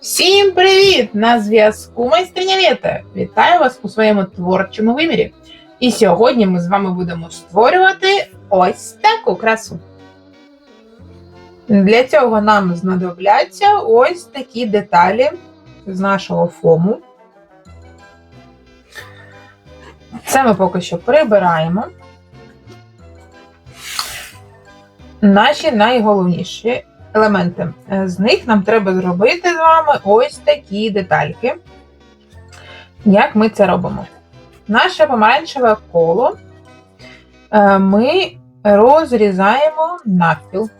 Всім привіт! На зв'язку майстриня Вєта. Вітаю вас у своєму творчому вимірі. І сьогодні ми з вами будемо створювати ось таку красу. Для цього нам знадобляться ось такі деталі з нашого фому. Це ми поки що прибираємо. Наші найголовніші елементи. Е, З них нам треба зробити з вами ось такі детальки. Як ми це робимо? Наше помаранчеве коло е, ми розрізаємо навпіл.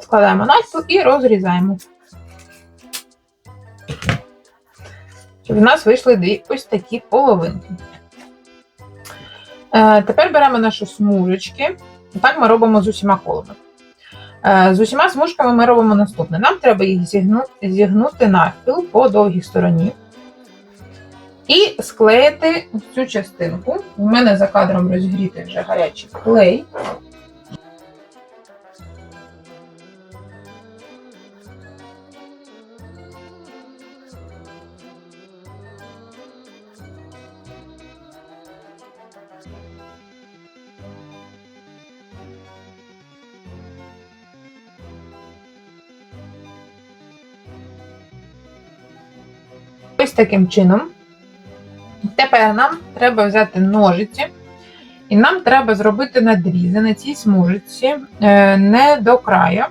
Складаємо навпіл і розрізаємо. Щоб в нас вийшли дві ось такі половинки. Е, Тепер беремо наші смужечки. Так ми робимо з усіма колами. Е, З усіма смужками ми робимо наступне. Нам треба їх зігнути, зігнути навпіл по довгій стороні і склеїти цю частинку. У мене за кадром розгрітий вже гарячий клей. Ось таким чином. Тепер нам треба взяти ножиці, і нам треба зробити надрізи на цій смужиці е, не до краю,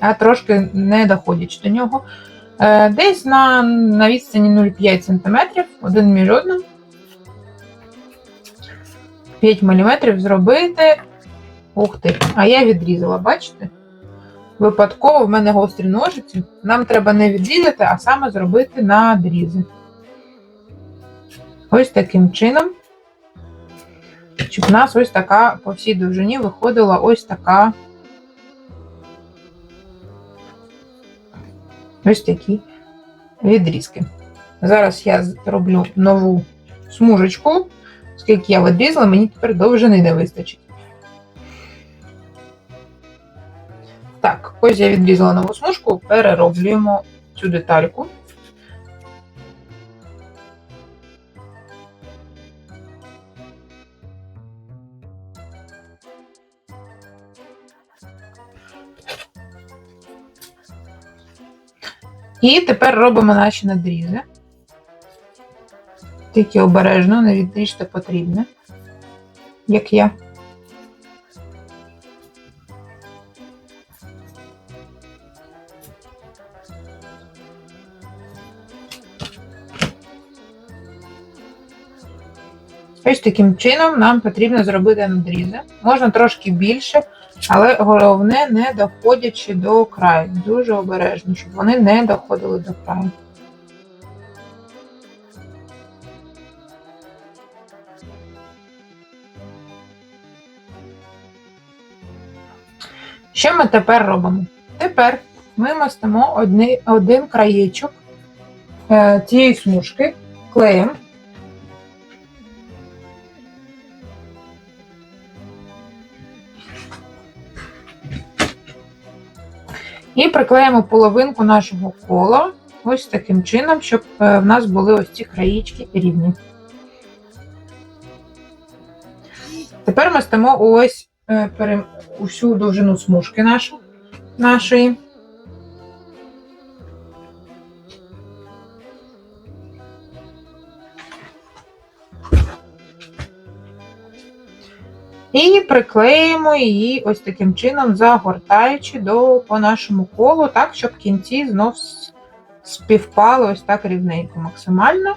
а трошки не доходячи до нього. Е, Десь на, на відстані 0,5 см, один між одним. 5 мм зробити. Ух ти, а я відрізала, бачите? Випадково в мене гострі ножиці. Нам треба не відрізати, а саме зробити надрізи. Ось таким чином, щоб в нас ось така по всій довжині виходила ось така ось такі відрізки. Зараз я зроблю нову смужечку, оскільки я відрізала, мені тепер довжини не вистачить. Так, ось я відрізала нову смужку, перероблюємо цю детальку. І тепер робимо наші надрізи. Тільки обережно, не відріжте потрібне, як я. Ось таким чином нам потрібно зробити надрізи. Можна трошки більше, але головне не доходячи до краю. Дуже обережно, щоб вони не доходили до краю. Що ми тепер робимо? Тепер ми мастимо один краєчок е, цієї смужки клеєм. І приклеїмо половинку нашого кола ось таким чином, щоб е, в нас були ось ці країчки рівні. Тепер ми стамо ось е, усю довжину смужки нашої. І приклеїмо її ось таким чином, загортаючи до, по нашому колу, так, щоб кінці знов співпали ось так рівненько максимально.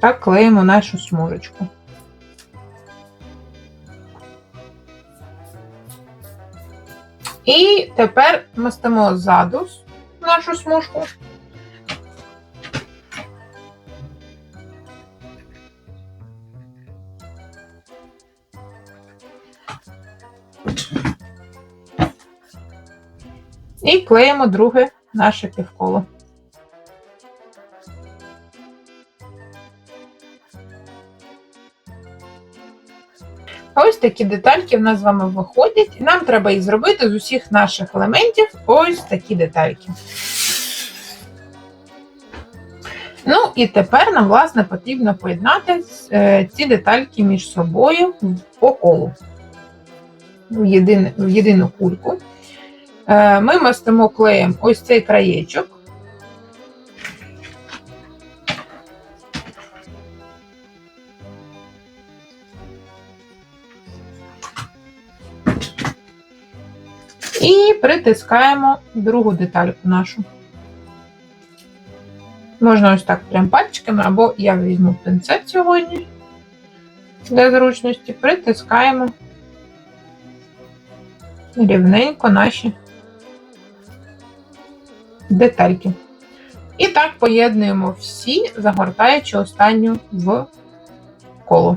Так клеїмо нашу смужечку. І тепер мастимо ззаду нашу смужку. І клеїмо друге наше півколо. Ось такі детальки в нас з вами виходять. Нам треба їх зробити з усіх наших елементів ось такі детальки. Ну і тепер нам, власне, потрібно поєднати е, ці детальки між собою по колу в, єдин, в єдину кульку. Е, Ми мастимо клеєм ось цей краєчок. І притискаємо другу детальку нашу. Можна ось так прям пальчиками, або я візьму пинцет сьогодні для зручності, притискаємо рівненько наші детальки. І так поєднуємо всі, загортаючи останню в коло.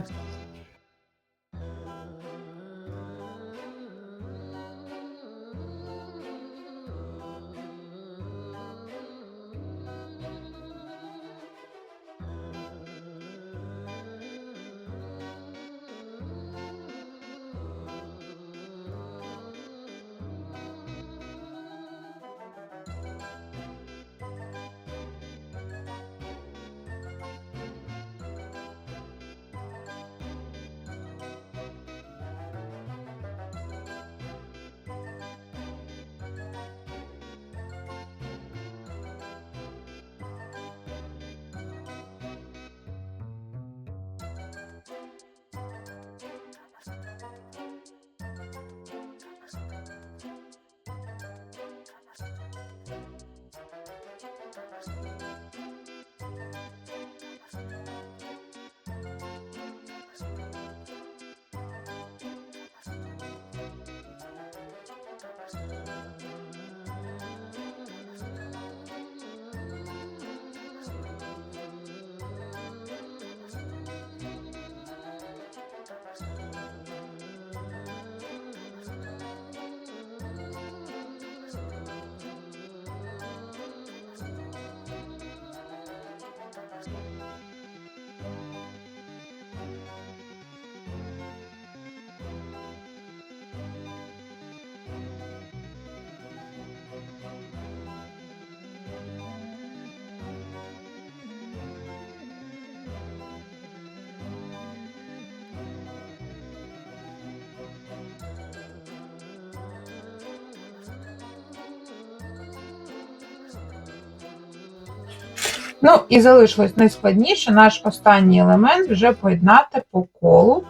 Ну, і залишилось найскладніше наш останній елемент вже поєднати по колу.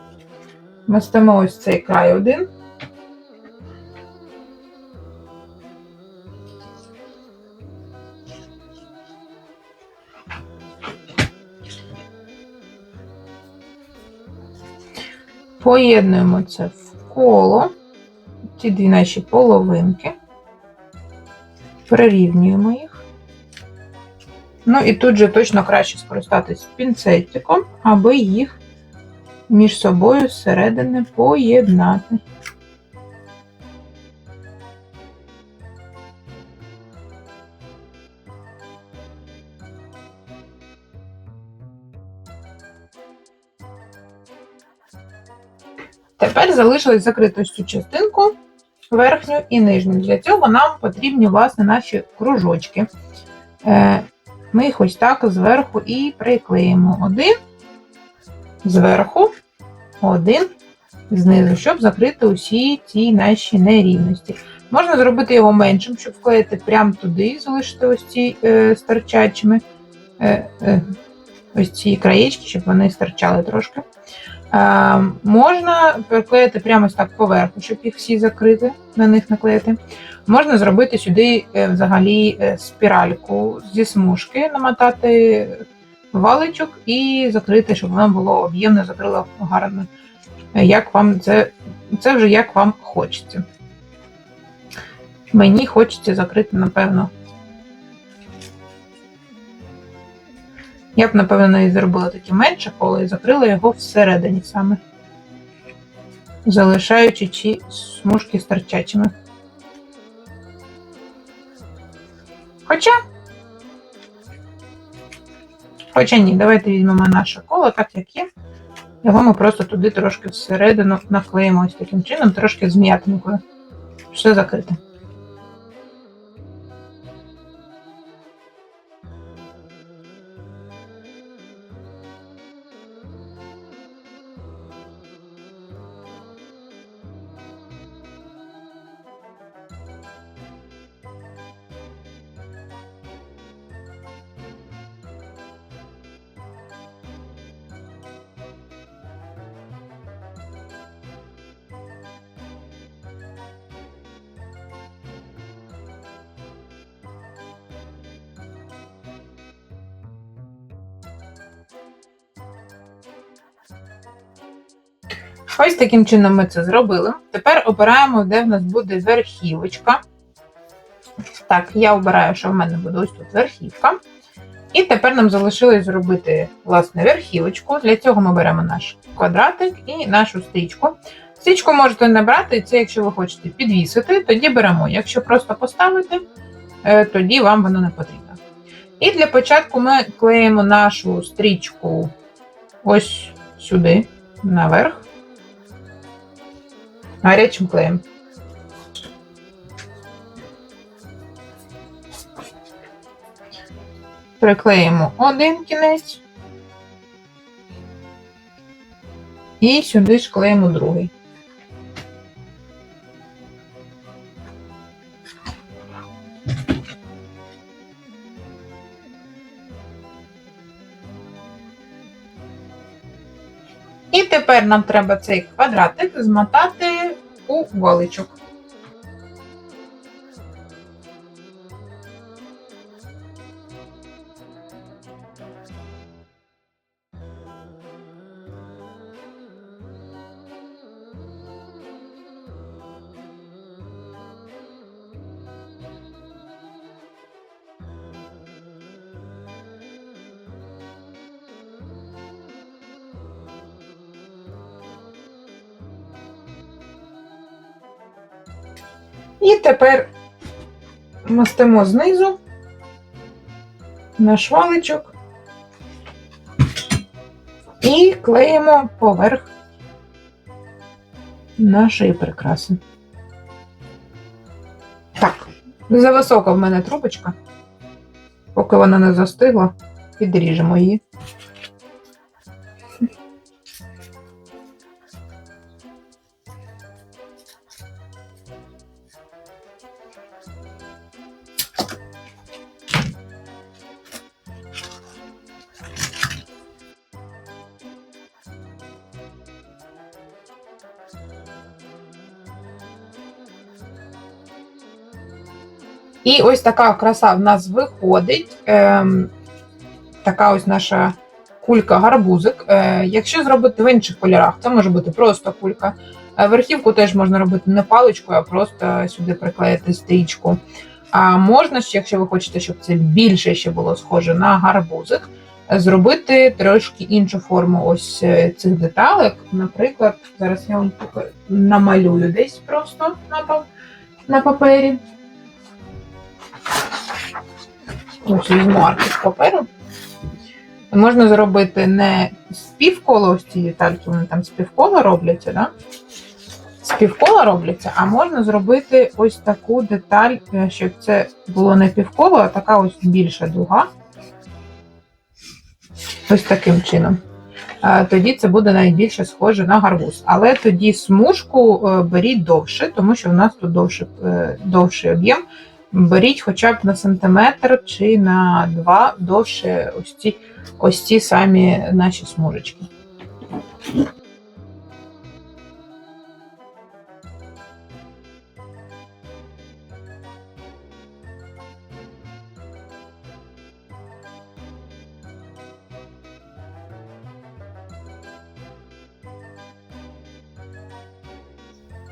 Мастимо ось цей край один. Поєднуємо це в коло, ці дві наші половинки, прирівнюємо їх. Ну і тут же точно краще скористатись пінцетиком, аби їх між собою зсередини поєднати. Тепер залишилось закрити цю частинку верхню і нижню. Для цього нам потрібні власне наші кружочки. Ми їх ось так зверху і приклеїмо один зверху, один знизу, щоб закрити усі ці наші нерівності. Можна зробити його меншим, щоб вклеїти прямо туди і залишити ось ці е, старчачими е, е, ось ці краєчки, щоб вони стирчали трошки. Е, можна приклеїти прямо ось так поверху, щоб їх всі закрити, на них наклеїти. Можна зробити сюди е, взагалі е, спіральку зі смужки, намотати валичок і закрити, щоб воно було об'ємне, закрило гарно. Е, Як вам це, це вже як вам хочеться. Мені хочеться закрити, напевно. Я б, напевно, навіть зробила таке менше коло і закрила його всередині саме, залишаючи ці смужки старчачими. Хоча. Хоча ні, давайте візьмемо наше коло, так як є. Його ми просто туди трошки всередину наклеїмо ось таким чином, трошки з. Все закрите. Ось таким чином ми це зробили. Тепер обираємо, де в нас буде верхівочка. Так, я обираю, що в мене буде ось тут верхівка. І тепер нам залишилось зробити власне верхівочку. Для цього ми беремо наш квадратик і нашу стрічку. Стрічку можете не брати, це якщо ви хочете підвісити, тоді беремо. Якщо просто поставити, е, тоді вам воно не потрібно. І для початку ми клеїмо нашу стрічку ось сюди, наверх, гарячим клеєм. Приклеїмо один кінець. І сюди ж клеїмо другий. І тепер нам треба цей квадратик змотати валичок. І тепер мастимо знизу наш валичок і клеїмо поверх нашої прикраси. Так, зависока в мене трубочка. Поки вона не застигла, підріжемо її. І ось така краса в нас виходить. Ем, така ось наша кулька-гарбузик. Е, якщо зробити в інших кольорах, це може бути просто кулька. Е, Верхівку теж можна робити не паличкою, а просто сюди приклеїти стрічку. А можна якщо ви хочете, щоб це більше ще було схоже на гарбузик, зробити трошки іншу форму ось е, цих деталек. Наприклад, зараз я вам намалюю десь просто на папері. Візьму аркуш паперу. Можна зробити не з півкола ось ці детальки, вони там з півкола робляться, да? З півкола робляться, а можна зробити ось таку деталь, е, щоб це було не півколо, а така ось більша дуга. Ось таким чином. Тоді це буде найбільше схоже на гарбуз. Але тоді смужку е, беріть довше, тому що в нас тут довше, е, довший об'єм. Беріть хоча б на сантиметр чи на два довше ось ці, ось ці самі наші смужечки.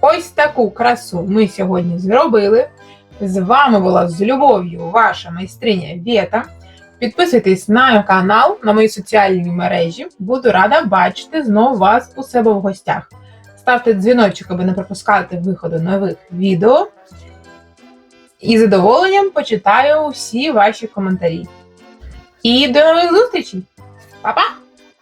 Ось таку красу ми сьогодні зробили. З вами була з любов'ю ваша майстриня Вєта. Підписуйтесь на канал, на мої соціальні мережі. Буду рада бачити знову вас у себе в гостях. Ставте дзвіночок, аби не пропускати виходу нових відео. І з задоволенням почитаю всі ваші коментарі. І до нових зустрічей! Па-па!